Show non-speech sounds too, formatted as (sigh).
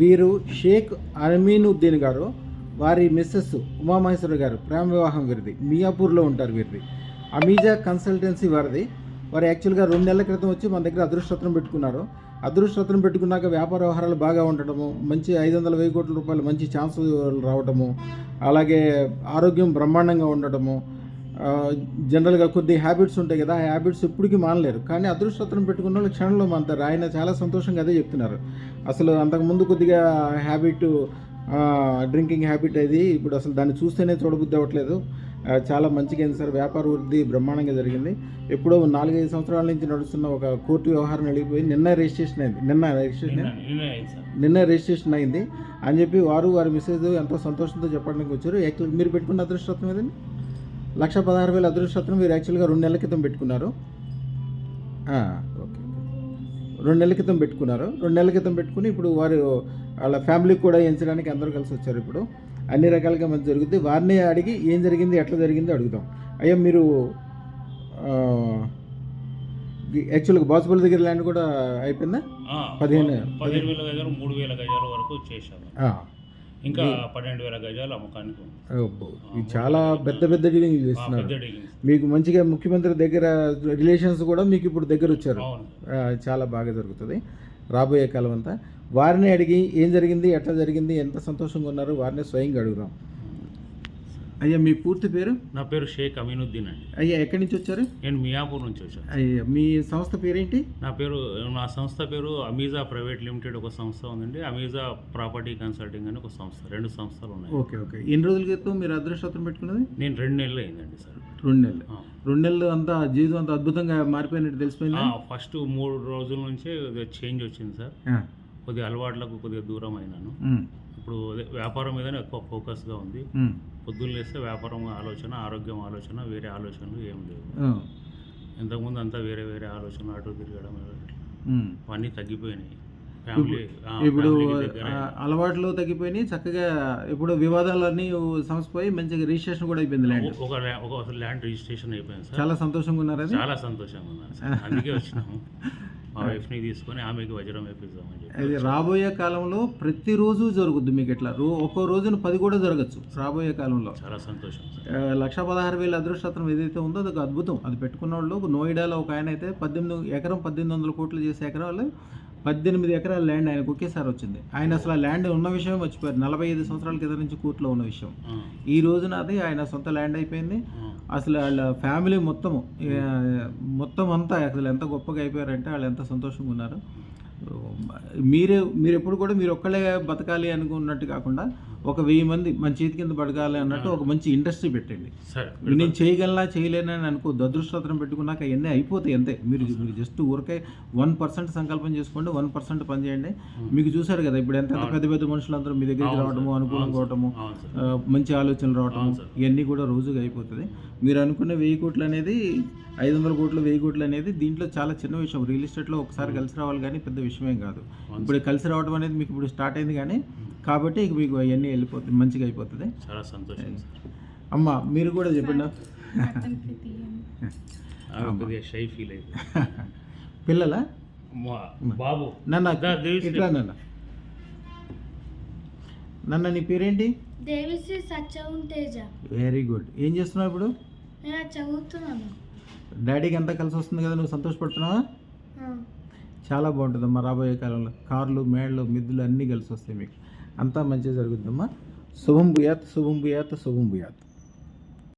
వీరు షేక్ అమీనుద్దీన్ గారు వారి మిస్సెస్ ఉమామహేశ్వర గారు ప్రేమ వివాహం వీరిది మియాపూర్లో ఉంటారు వీరిది. అమీజా కన్సల్టెన్సీ వారిది. వారు యాక్చువల్గా రెండు నెలల క్రితం వచ్చి మన దగ్గర అదృష్టత్వం పెట్టుకున్నారు. అదృష్టత్వం పెట్టుకున్నాక వ్యాపార వ్యవహారాలు బాగా ఉండటము మంచి ఐదు వందల వెయ్యి కోట్ల రూపాయలు మంచి ఛాన్స్ రావటము అలాగే ఆరోగ్యం బ్రహ్మాండంగా ఉండటము జనరల్గా కొద్ది హ్యాబిట్స్ ఉంటాయి కదా ఆ హ్యాబిట్స్ ఎప్పటికీ మానలేరు. కానీ అదృష్టత్రం పెట్టుకున్న వాళ్ళు క్షణంలో మానతారు. ఆయన చాలా సంతోషంగా అదే చెప్తున్నారు. అసలు అంతకుముందు కొద్దిగా హ్యాబిట్ డ్రింకింగ్ హ్యాబిట్ అది ఇప్పుడు అసలు దాన్ని చూస్తేనే చూడబుద్ధి అవ్వట్లేదు. చాలా మంచిగా అయింది సార్. వ్యాపార వృద్ధి బ్రహ్మాండంగా జరిగింది. ఎప్పుడో నాలుగైదు సంవత్సరాల నుంచి నడుస్తున్న ఒక కోర్టు వ్యవహారం నడిగిపోయి నిన్న రిజిస్ట్రేషన్ అయింది. నిన్న రిజిస్ట్రేషన్ నిన్న రిజిస్ట్రేషన్ అయింది. అని చెప్పి వారు వారి మిస్సెస్ ఎంతో సంతోషంతో చెప్పడానికి వచ్చారు. మీరు పెట్టుకున్న అదృష్టత్వం ఏదండి? లక్ష పదహారు వేల అదృష్టత్వం మీరు యాక్చువల్గా రెండు నెలల క్రితం పెట్టుకున్నారు. ఓకే. రెండు నెలల క్రితం పెట్టుకున్నారు. రెండు నెలల క్రితం పెట్టుకుని ఇప్పుడు వారు వాళ్ళ ఫ్యామిలీకి కూడా ఎంచడానికి అందరూ కలిసి వచ్చారు ఇప్పుడు. అన్ని రకాలుగా మంచి జరుగుద్ది. వారిని అడిగి ఏం జరిగింది ఎట్లా జరిగిందో అడుగుదాం. అయ్యా మీరు యాక్చువల్గా బాసుపల్లి దగ్గర ల్యాండ్ కూడా అయిపోయిందా? పదిహేను- పదిహేను వేల గజాలు మూడు వేల గజాల వరకు చేశాము ఆ. ఇంకా పన్నెండు వేల గజాలు అమ్మకానికి ఇది చాలా పెద్ద పెద్ద డీలింగ్ చేస్తున్నారు. మీకు మంచిగా ముఖ్యమంత్రి దగ్గర రిలేషన్స్ కూడా మీకు ఇప్పుడు దగ్గర వచ్చారు. చాలా బాగా జరుగుతుంది. రాబోయే కాలం అంతా వారిని అడిగి ఏం జరిగింది ఎట్లా జరిగింది ఎంత సంతోషంగా ఉన్నారు వారిని స్వయంగా అడుగుదాం. అయ్యా మీ పూర్తి పేరు? నా పేరు షేక్ అమీనుద్దీన్ అండి. అయ్యా ఎక్కడి నుంచి వచ్చారు? నేను మియాపూర్ నుంచి వచ్చాను. అయ్యా మీ సంస్థ పేరేంటి? నా పేరు నా సంస్థ పేరు అమీజా ప్రైవేట్ లిమిటెడ్ ఒక సంస్థ ఉందండి. అమీజా ప్రాపర్టీ కన్సల్టింగ్ అని ఒక సంస్థ రెండు సంస్థలు ఉన్నాయి. Okay okay. ఎన్ని రోజుల క్రితం మీరు అదృష్టం పెట్టుకున్నది? నేను రెండు నెలలు అయిందండి సార్. రెండు నెలలు. రెండు నెలలు అంతా జీవితం అంతా అద్భుతంగా మారిపోయినట్టు తెలిసిపోయిందా? ఫస్ట్ మూడు రోజుల నుంచే చేంజ్ వచ్చింది సార్. కొద్దిగా అలవాట్లకు కొద్దిగా దూరం అయినాను. ఇప్పుడు అదే వ్యాపారం మీదనే ఎక్కువ ఫోకస్గా ఉంది. పొద్దున్న లేస్తే వ్యాపారం ఆలోచన ఆరోగ్యం ఆలోచన వేరే ఆలోచనలు ఏం లేవు. ఇంతకుముందు అంతా వేరే వేరే ఆలోచనలు అటు తిరగడం. అవన్నీ తగ్గిపోయినాయి. ఫ్యామిలీ ఇప్పుడు అలవాట్లు తగ్గిపోయినాయి. చక్కగా ఇప్పుడు వివాదాలన్నీ సమసిపోయి మంచిగా రిజిస్ట్రేషన్ కూడా అయిపోయింది ల్యాండ్. ఒక ఒక ల్యాండ్ రిజిస్ట్రేషన్ అయిపోయింది సార్. చాలా సంతోషంగా ఉన్నారు చాలా సంతోషంగా ఉన్నాను సార్. అందుకే వచ్చినాము. (laughs) మా వైఫ్ని తీసుకొని ఆమెకి వజ్రం వేపిద్దామని చెప్పి. అది రాబోయే కాలంలో ప్రతిరోజు జరుగుద్ది మీకు ఇట్లా రో ఒక్కో రోజున పది కూడా జరగచ్చు రాబోయే కాలంలో. చాలా సంతోషం సార్. ఆ, లక్ష పదహారు వేల అదృష్టత్రం ఏదైతే ఉందో అది ఒక అద్భుతం. అది పెట్టుకున్న వాళ్ళు నోయిడాలో ఒక ఆయన అయితే పద్దెనిమిది ఎకరం పద్దెనిమిది వందల కోట్లు చేసే ఎకరాలు పద్దెనిమిది ఎకరాల ల్యాండ్ ఆయనకు ఒకేసారి వచ్చింది. ఆయన అసలు ఆ ల్యాండ్ ఉన్న విషయం మర్చిపోయారు. నలభై ఐదు సంవత్సరాల క్రితం నుంచి కోర్టులో ఉన్న విషయం. ఈ రోజున అది ఆయన సొంత ల్యాండ్ అయిపోయింది. అసలు వాళ్ళ ఫ్యామిలీ మొత్తము మొత్తం అంతా అసలు ఎంత గొప్పగా అయిపోయారంటే వాళ్ళు ఎంత సంతోషంగా ఉన్నారు. మీరే మీరు ఎప్పుడు కూడా మీరు ఒక్కళ్ళే బతకాలి అనుకున్నట్టు కాకుండా ఒక వెయ్యి మంది మన చేతి కింద బతకాలి అన్నట్టు ఒక మంచి ఇండస్ట్రీ పెట్టండి. నేను చేయగలనా చేయలేనని అనుకోద్దు అదృష్టత్రం పెట్టుకున్నాక ఎన్ని అయిపోతాయి అంతే. మీరు మీరు జస్ట్ ఊరికే వన్ పర్సెంట్ సంకల్పం చేసుకోండి వన్ పర్సెంట్ పని చేయండి. మీకు చూసారు కదా ఇప్పుడు ఎంత పెద్ద పెద్ద మనుషులందరూ మీ దగ్గరికి రావడము సార్. ఆ, మంచి ఆలోచనలు రావటం అవును సార్. ఇవన్నీ కూడా రోజుగా అయిపోతుంది. మీరు అనుకున్న వెయ్యి కోట్లు అనేది ఐదు వందల కోట్లు వెయ్యి కోట్లు అనేది దీంట్లో చాలా చిన్న విషయం. రియల్ ఎస్టేట్లో ఒకసారి కలిసి రావాలి కానీ పెద్ద విషయమేం కాదు. ఇప్పుడు కలిసి రావడం అనేది మీకు ఇప్పుడు స్టార్ట్ అయింది కానీ కాబట్టి ఇక మీకు అవన్నీ వెళ్ళిపోతుంది మంచిగా అయిపోతుంది. చాలా సంతోషం అమ్మ మీరు కూడా చెప్పండి. షై ఫీల్ అయిపోయింది (laughs) పిల్లల? బాబు. నన్న. ఇట్లా నన్న. నన్న నీ పేరేంటి? దేవిశ్రీ సత్యవం తేజ. వెరీ గుడ్ ఏం చేస్తున్నావు ఇప్పుడు? నేను చదువుతున్నాను. డాడీకి అంతా కలిసి వస్తుంది కదా నువ్వు సంతోషపడుతున్నావా. చాలా బాగుంటుందమ్మా రాబోయే కాలంలో. కార్లు మేళ్ళు మిద్దులు అన్నీ కలిసి వస్తాయి మీకు. అంతా మంచిగా జరుగుతుందమ్మా. శుభం భూయాత్ శుభం భూయాత్ శుభం భూయాత్.